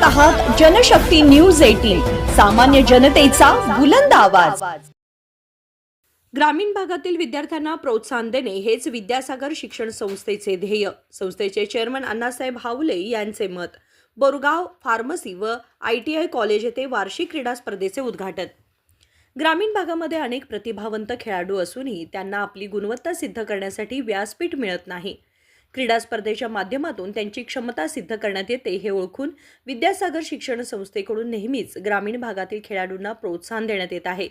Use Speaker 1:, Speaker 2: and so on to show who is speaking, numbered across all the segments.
Speaker 1: पाहत आहात Janshakti news eighteen सामान्य जनतेचा बुलंद आवाज.
Speaker 2: ग्रामीण भागातील विद्यार्थ्यांना प्रोत्साहन देणे हेच विद्यासागर शिक्षण संस्थेचे ध्येय. संस्थेचे चेअरमन अण्णासाहेब हावले यांचे मत. बोरगाव फार्मसी व आय टी आय कॉलेज येथे वार्षिक क्रीडा स्पर्धेचे उद्घाटन. ग्रामीण भागामध्ये अनेक प्रतिभावंत खेळाडू असूनही त्यांना आपली गुणवत्ता सिद्ध करण्यासाठी व्यासपीठ मिळत नाही. क्रीडा स्पर्धेच्या माध्यमातून त्यांची क्षमता सिद्ध करण्यात येते हे ओळखून विद्यासागर शिक्षण संस्थेकडून नेहमीच ग्रामीण भागातील खेळाडूंना प्रोत्साहन देण्यात येत आहे.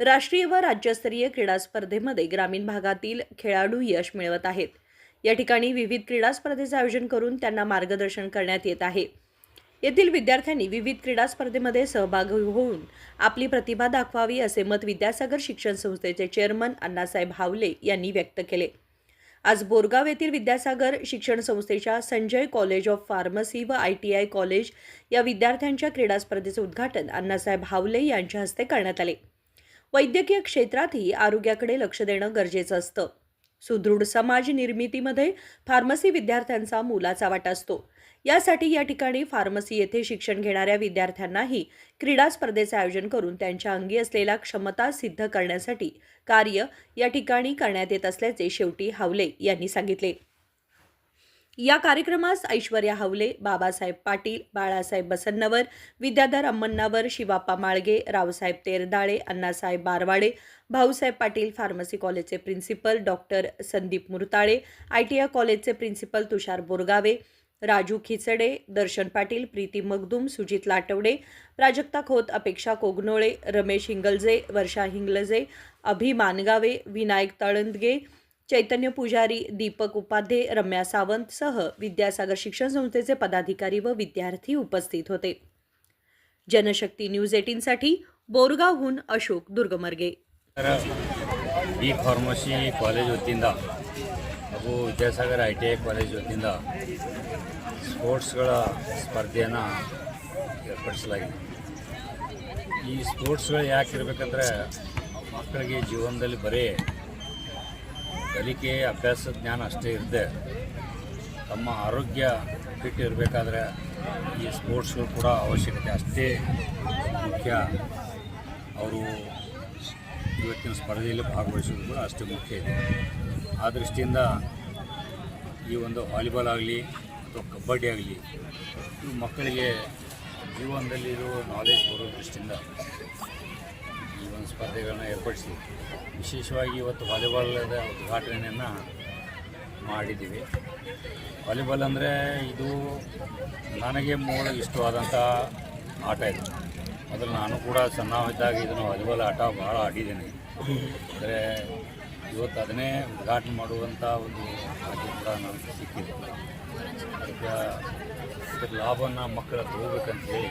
Speaker 2: राष्ट्रीय व राज्यस्तरीय क्रीडा स्पर्धेमध्ये ग्रामीण भागातील खेळाडू यश मिळवत आहेत. या ठिकाणी विविध क्रीडा स्पर्धेचे आयोजन करून त्यांना मार्गदर्शन करण्यात येत आहे. येथील विद्यार्थ्यांनी विविध क्रीडा स्पर्धेमध्ये सहभागी होऊन आपली प्रतिभा दाखवावी असे मत विद्यासागर शिक्षण संस्थेचे चेअरमन अण्णासाहेब हावले यांनी व्यक्त केले. आज बोरगाव येथील विद्यासागर शिक्षण संस्थेच्या संजय कॉलेज ऑफ फार्मसी व आय टी आय कॉलेज या विद्यार्थ्यांच्या क्रीडा स्पर्धेचे उद्घाटन अण्णासाहेब हावले यांच्या हस्ते करण्यात आले. वैद्यकीय क्षेत्रातही आरोग्याकडे लक्ष देणं गरजेचं असतं. सुदृढ समाज निर्मितीमध्ये फार्मसी विद्यार्थ्यांचा मोलाचा वाटा असतो. यासाठी या ठिकाणी फार्मसी येथे शिक्षण घेणाऱ्या विद्यार्थ्यांनाही क्रीडा स्पर्धेचे आयोजन करून त्यांच्या अंगी असलेल्या क्षमता सिद्ध करण्यासाठी कार्य या ठिकाणी करण्यात येत असल्याचे शेवटी हावले यांनी सांगितले. या कार्यक्रमास ऐश्वर्या हावले बाबासाहेब पाटील बाळासाहेब बसन्नवर विद्याधर अम्मन्नावर शिवाप्पा माळगे रावसाहेब तेरदाळे अण्णासाहेब बारवाडे भाऊसाहेब पाटील फार्मसी कॉलेजचे principal doctor Sandeep Murtale I T I कॉलेजचे प्रिन्सिपल तुषार बोरगावे राजू खिचडे दर्शन पाटील प्रीती मगदूम सुजित लाटवडे प्राजक्ता खोत अपेक्षा कोगनोळे रमेश हिंगलजे वर्षा हिंगलजे अभि मानगावे विनायक तळंदगे चैतन्य पुजारी दीपक उपाध्ये रम्या सावंत सह विद्यासागर शिक्षण संस्थेचे पदाधिकारी व विद्यार्थी उपस्थित होते जनशक्ती न्यूज एटीनसाठी बोरगावहून अशोक दुर्गमर्गे
Speaker 3: ಬಿ ಫಾರ್ಮಸಿ ಕಾಲೇಜ್ ವತಿಯಿಂದ ಹಾಗೂ Vidyasagar I T I college ವತಿಯಿಂದ ಸ್ಪೋರ್ಟ್ಸ್ಗಳ ಸ್ಪರ್ಧೆಯನ್ನು ಏರ್ಪಡಿಸಲಾಗಿದೆ ಈ ಸ್ಪೋರ್ಟ್ಸ್ಗಳು ಯಾಕೆ ಇರಬೇಕಂದ್ರೆ ಮಕ್ಕಳಿಗೆ ಜೀವನದಲ್ಲಿ ಬರೀ ಕಲಿಕೆ, ಅಭ್ಯಾಸ, ಜ್ಞಾನ ಅಷ್ಟೇ ಇರದೆ ತಮ್ಮ ಆರೋಗ್ಯ ಫಿಟ್ ಇರಬೇಕಾದ್ರೆ ಈ ಸ್ಪೋರ್ಟ್ಸ್ಗಳು ಕೂಡ ಅವಶ್ಯಕತೆ ಅಷ್ಟೇ ಮುಖ್ಯ. ಅವರು ಇವತ್ತಿನ ಸ್ಪರ್ಧೆಯಲ್ಲಿ ಭಾಗವಹಿಸೋದು ಕೂಡ ಅಷ್ಟೇ ಮುಖ್ಯ ಇದೆ. ಆ ದೃಷ್ಟಿಯಿಂದ ಈ ಒಂದು ವಾಲಿಬಾಲ್ ಆಗಲಿ ಅಥವಾ ಕಬಡ್ಡಿ ಆಗಲಿ ಇವು ಮಕ್ಕಳಿಗೆ ಜೀವನದಲ್ಲಿರೋ ಇದು ನಾಲೆಜ್ ಬರೋ ದೃಷ್ಟಿಯಿಂದ ಒಂದು ಸ್ಪರ್ಧೆಗಳನ್ನ ಏರ್ಪಡಿಸಿ ವಿಶೇಷವಾಗಿ ಇವತ್ತು ವಾಲಿಬಾಲದ ಉದ್ಘಾಟನೆಯನ್ನು ಮಾಡಿದ್ದೀವಿ. ವಾಲಿಬಾಲ್ ಅಂದರೆ ಇದು ನನಗೆ ಮೂಲ ಇಷ್ಟವಾದಂಥ ಆಟ ಇದು. ಮೊದಲು ನಾನು ಕೂಡ ಸಣ್ಣವಿದ್ದಾಗ ಇದನ್ನು ವಾಲಿಬಾಲ್ ಆಟ ಭಾಳ ಆಡಿದ್ದೀನಿ. ಅಂದರೆ ಇವತ್ತು ಅದನ್ನೇ ಉದ್ಘಾಟನೆ ಮಾಡುವಂಥ ಒಂದು ಭಾಗ್ಯ ಕೂಡ ನನಗೆ ಸಿಕ್ಕಿದೆ. ಅದಕ್ಕೆ ಇದರ ಲಾಭವನ್ನು ಮಕ್ಕಳ ತಗೋಬೇಕಂತ ಹೇಳಿ.